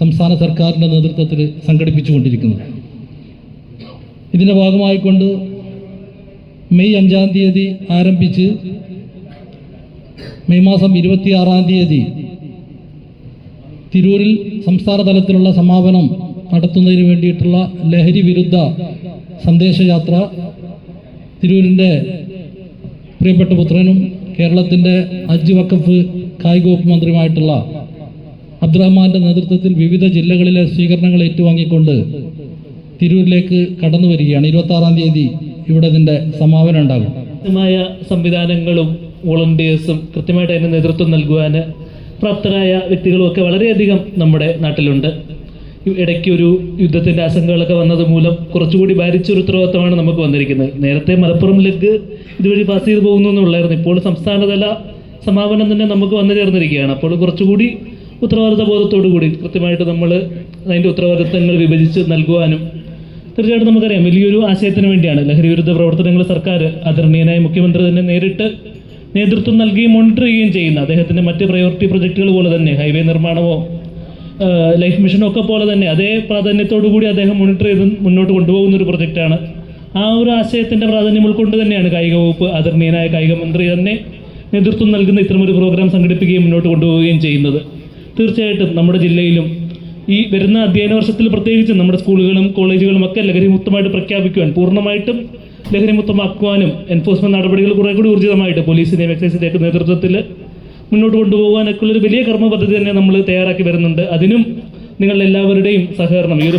സംസ്ഥാന സർക്കാരിന്റെ നേതൃത്വത്തിൽ സംഘടിപ്പിച്ചുകൊണ്ടിരിക്കുന്നത്. ഇതിന്റെ ഭാഗമായിക്കൊണ്ട് മെയ് അഞ്ചാം തീയതി ആരംഭിച്ച് മെയ് മാസം ഇരുപത്തിയാറാം തീയതി തിരൂരിൽ സംസ്ഥാന തലത്തിലുള്ള സമാപനം നടത്തുന്നതിന് വേണ്ടിയിട്ടുള്ള ലഹരി വിരുദ്ധ സന്ദേശയാത്ര തിരൂരിന്റെ പ്രിയപ്പെട്ട പുത്രനും കേരളത്തിന്റെ അജ് വക്കഫ് കായിക വകുപ്പ് മന്ത്രിയുമായിട്ടുള്ള അബ്ദുറഹ്മാന്റെ നേതൃത്വത്തിൽ വിവിധ ജില്ലകളിലെ സ്വീകരണങ്ങൾ ഏറ്റുവാങ്ങിക്കൊണ്ട് തിരൂരിലേക്ക് കടന്നു വരികയാണ്. ഇരുപത്തി ആറാം തീയതി ഇവിടെ ഇതിന്റെ സമാപനം ഉണ്ടാകും. സംവിധാനങ്ങളും വോളണ്ടിയേഴ്സും കൃത്യമായിട്ട് അതിന് നേതൃത്വം നൽകുവാൻ പ്രാപ്തരായ വ്യക്തികളും ഒക്കെ വളരെയധികം നമ്മുടെ നാട്ടിലുണ്ട്. ഇടയ്ക്ക് ഒരു യുദ്ധത്തിന്റെ ആശങ്കകളൊക്കെ വന്നത് മൂലം കുറച്ചുകൂടി ഭാരിച്ചൊരു ഉത്തരവാദിത്തമാണ് നമുക്ക് വന്നിരിക്കുന്നത്. നേരത്തെ മലപ്പുറം ലഗ് ഇതുവഴി പാസ് ചെയ്തു പോകുന്നു എന്നുള്ളായിരുന്നു ഇപ്പോൾ സംസ്ഥാനതല സമാപനം തന്നെ നമുക്ക് വന്നു ചേർന്നിരിക്കുകയാണ്. അപ്പോൾ കുറച്ചുകൂടി ഉത്തരവാദിത്ത ബോധത്തോടു കൂടി കൃത്യമായിട്ട് നമ്മൾ അതിന്റെ ഉത്തരവാദിത്തങ്ങൾ വിഭജിച്ച് നൽകുവാനും തീർച്ചയായിട്ടും നമുക്കറിയാം വലിയൊരു ആശയത്തിന് വേണ്ടിയാണ്. ലഹരി വിരുദ്ധ പ്രവർത്തനങ്ങൾ സർക്കാർ ആദരണീയനായ മുഖ്യമന്ത്രി തന്നെ നേരിട്ട് നേതൃത്വം നൽകുകയും മോണിറ്റർ ചെയ്യുകയും ചെയ്യുന്ന. അദ്ദേഹത്തിന്റെ മറ്റ് പ്രയോറിറ്റി പ്രൊജക്ടുകൾ പോലെ തന്നെ ഹൈവേ നിർമ്മാണമോ ലൈഫ് മിഷനോ ഒക്കെ പോലെ തന്നെ അതേ പ്രാധാന്യത്തോടു കൂടി അദ്ദേഹം മോണിറ്റർ ചെയ്ത് മുന്നോട്ട് കൊണ്ടുപോകുന്ന ഒരു പ്രൊജക്റ്റാണ് ആ ഒരു ആശയത്തിന്റെ പ്രാധാന്യം ഉൾക്കൊണ്ട് തന്നെയാണ് കായിക വകുപ്പ് ആദരണീയനായ കായിക മന്ത്രി തന്നെ നേതൃത്വം നൽകുന്ന ഇത്തരമൊരു പ്രോഗ്രാം സംഘടിപ്പിക്കുകയും മുന്നോട്ട് കൊണ്ടുപോവുകയും ചെയ്യുന്നത്. തീർച്ചയായിട്ടും നമ്മുടെ ജില്ലയിലും ഈ വരുന്ന അധ്യയന വർഷത്തിൽ പ്രത്യേകിച്ച് നമ്മുടെ സ്കൂളുകളും കോളേജുകളും ഒക്കെ ലഹരി മുക്തമായിട്ട് പ്രഖ്യാപിക്കുവാൻ പൂർണമായിട്ടും ലഹരി മുക്തമാക്കുവാനും എൻഫോഴ്സ്മെന്റ് നടപടികൾ കുറെ കൂടി ഊർജിതമായിട്ട് പോലീസിന്റെയും എക്സൈസിന്റെയും ഒക്കെ നേതൃത്വത്തിൽ മുന്നോട്ട് കൊണ്ടുപോകാനൊക്കെ ഒരു വലിയ കർമ്മ പദ്ധതി തന്നെ നമ്മൾ തയ്യാറാക്കി വരുന്നുണ്ട്. അതിനും നിങ്ങൾ എല്ലാവരുടെയും സഹകരണം. ഈ ഒരു